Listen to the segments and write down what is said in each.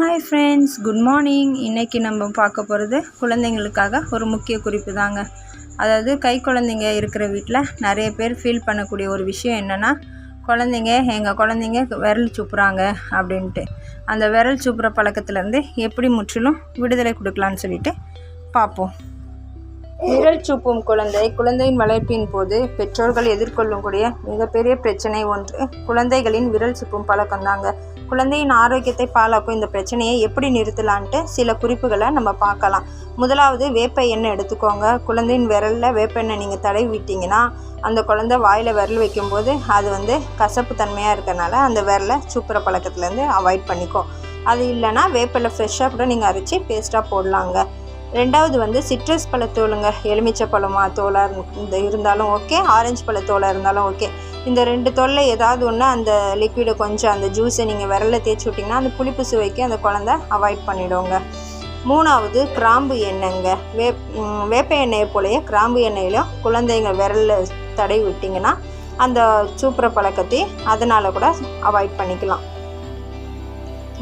Hi friends good morning இன்றைக்கி நம்ம பார்க்க போகிறது குழந்தைங்களுக்காக ஒரு முக்கிய குறிப்பு தாங்க. அதாவது கை குழந்தைங்க இருக்கிற வீட்டில் நிறைய பேர் ஃபீல் பண்ணக்கூடிய ஒரு விஷயம் என்னென்னா குழந்தைங்க எங்கள் குழந்தைங்க விரல் சுப்புறாங்க அப்படின்ட்டு. அந்த விரல் சுப்புற பழக்கத்துலேருந்து எப்படி முற்றிலும் விடுதலை கொடுக்கலான்னு சொல்லிட்டு பார்ப்போம். விரல் சூப்பும் குழந்தை குழந்தையின் வளர்ப்பின் போது பெற்றோர்கள் எதிர்கொள்ளக்கூடிய மிகப்பெரிய பிரச்சனை ஒன்று குழந்தைகளின் விரல் சுப்பும் பழக்கம்தாங்க. குழந்தையின் ஆரோக்கியத்தை பாழாக்கும் இந்த பிரச்சனையை எப்படி நிறுத்தலான்ட்டு சில குறிப்புகளை நம்ம பார்க்கலாம். முதலாவது வேப்ப எண்ணெய் எடுத்துக்கோங்க. குழந்தையின் விரலில் வேப்ப எண்ணெய் நீங்கள் தடவி விட்டிங்கன்னா அந்த குழந்தை வாயில் விரல் வைக்கும்போது அது வந்து கசப்பு தன்மையாக இருக்கிறனால அந்த விரலை சூப்புற பழக்கத்துலேருந்து அவாய்ட் பண்ணிக்கும். அது இல்லைன்னா வேப்பில் ஃப்ரெஷ்ஷாக கூட நீங்கள் அரைச்சி பேஸ்ட்டாக போடலாங்க. ரெண்டாவது வந்து சிட்ரஸ் பழத்தோலுங்க எலுமிச்சை பழமா தோலாக இருந்து இருந்தாலும் ஓகே ஆரஞ்சு பழத்தோலாக இருந்தாலும் ஓகே. இந்த ரெண்டு தொல்லை ஏதாவது ஒன்று அந்த லிக்விடை கொஞ்சம் அந்த ஜூஸை நீங்கள் விரலில் தேய்ச்சி விட்டிங்கன்னா அந்த புளிப்பு சுவைக்கு அந்த குழந்த அவாய்ட் பண்ணிவிடுங்க மூணாவது கிராம்பு எண்ணெய்ங்க. வேப் வேப்ப எண்ணெயை போலயே கிராம்பு எண்ணெயிலும் குழந்தைங்க விரலில் தடவி விட்டிங்கன்னா அந்த சூப்புற பழக்கத்தை அதனால் கூட அவாய்ட் பண்ணிக்கலாம்.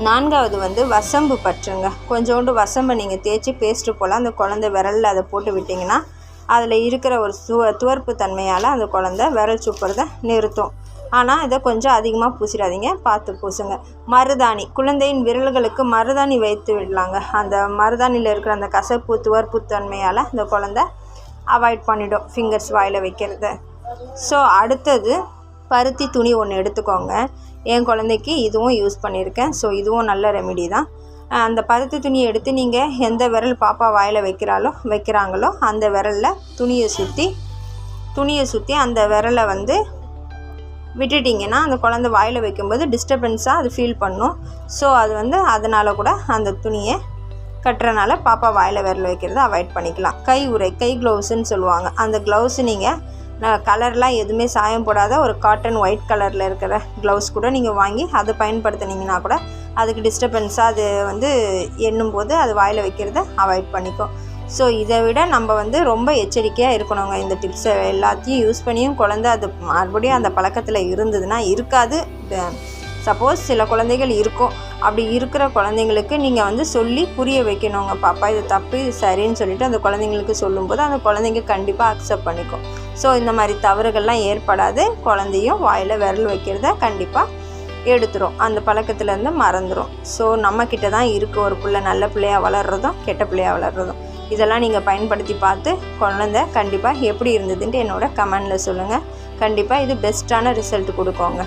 நான்காவது வந்து வசம்பு பற்றுங்க. கொஞ்சோண்டு வசம்பை நீங்கள் தேய்ச்சி பேஸ்ட்டு போல் அந்த குழந்த விரலில் அதை போட்டு விட்டிங்கன்னா அதில் இருக்கிற ஒரு சுவ துவர்ப்பு தன்மையால் அந்த குழந்த விரல் சுப்புறதை நிறுத்தும். ஆனால் இதை கொஞ்சம் அதிகமாக பூசிடாதீங்க. பார்த்து பூசுங்க. மருதாணி. குழந்தையின் விரல்களுக்கு மருதாணி வைத்து விடலாங்க. அந்த மருதாணியில் இருக்கிற அந்த கசப்பு துவர்ப்பு தன்மையால் அந்த குழந்த அவாய்ட் பண்ணிடும். ஃபிங்கர்ஸ் வாயில் வைக்கிறது. ஸோ அடுத்தது பருத்தி துணி ஒன்று எடுத்துக்கோங்க. என் குழந்தைக்கு இதுவும் யூஸ் பண்ணியிருக்கேன். ஸோ இதுவும் நல்ல ரெமிடி தான். அந்த பருத்தி துணியை எடுத்து நீங்கள் எந்த விரல் பாப்பா வாயில் வைக்கிறாலோ வைக்கிறாங்களோ அந்த விரலில் துணியை சுற்றி துணியை சுற்றி அந்த விரலை வந்து விட்டுட்டிங்கன்னா அந்த குழந்த வாயில் வைக்கும்போது டிஸ்டர்பன்ஸாக அது ஃபீல் பண்ணும். ஸோ அது வந்து அதனால் கூட அந்த துணியை கட்டுறனால பாப்பா வாயில் விரல் வைக்கிறத அவாய்ட் பண்ணிக்கலாம். கை உரை கை க்ளவுஸுன்னு சொல்லுவாங்க. அந்த க்ளவுஸ் நீங்கள் நான் கலர்லாம் எதுவுமே சாயம் போடாத ஒரு காட்டன் ஒயிட் கலரில் இருக்கிற க்ளவுஸ் கூட நீங்கள் வாங்கி அதை பயன்படுத்துனீங்கன்னா கூட அதுக்கு டிஸ்டர்பன்ஸாக அது வந்து எண்ணும் போது அது வாயில் வைக்கிறத அவாய்ட் பண்ணிக்கும் ஸோ இதை விட நம்ம வந்து ரொம்ப எச்சரிக்கையாக இருக்கணுங்க. இந்த டிப்ஸை எல்லாத்தையும் யூஸ் பண்ணியும் குழந்த அது மறுபடியும் அந்த பழக்கத்தில் இருந்ததுன்னா இருக்காது. சப்போஸ் சில குழந்தைகள் இருக்கும். அப்படி இருக்கிற குழந்தைங்களுக்கு நீங்கள் வந்து சொல்லி புரிய வைக்கணுங்க. பாப்பா இது தப்பு இது சரின்னு சொல்லிட்டு அந்த குழந்தைங்களுக்கு சொல்லும்போது அந்த குழந்தைங்க கண்டிப்பாக அக்செப்ட் பண்ணிக்கும். ஸோ இந்த மாதிரி தவறுகள்லாம் ஏற்படாது. குழந்தையும் வாயில் விரல் வைக்கிறத கண்டிப்பாக எடுத்துரும். அந்த பழக்கத்துலேருந்து மறந்துடும் ஸோ நம்மக்கிட்ட தான் இருக்குது ஒரு பிள்ளை நல்ல பிள்ளையாக வளர்கிறதும் கெட்ட பிள்ளையாக வளர்கிறதும் இதெல்லாம் நீங்கள் பயன்படுத்தி பார்த்து குழந்த கண்டிப்பாக எப்படி இருந்ததுன்ட்டு என்னோட கமெண்டில் சொல்லுங்கள் கண்டிப்பாக இது பெஸ்ட்டான ரிசல்ட் கொடுக்கோங்க.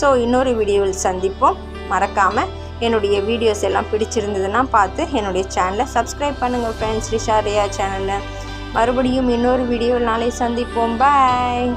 ஸோ இன்னொரு வீடியோவில் சந்திப்போம். மறக்காமல் என்னுடைய வீடியோஸ் எல்லாம் பிடிச்சிருந்ததுன்னா பார்த்து என்னுடைய சேனலை சப்ஸ்கிரைப் பண்ணுங்கள் ஃப்ரெண்ட்ஸ் ரிஷாரியா சேனலில். மறுபடியும் இன்னொரு வீடியோ நாளை சந்திப்போம். பாய்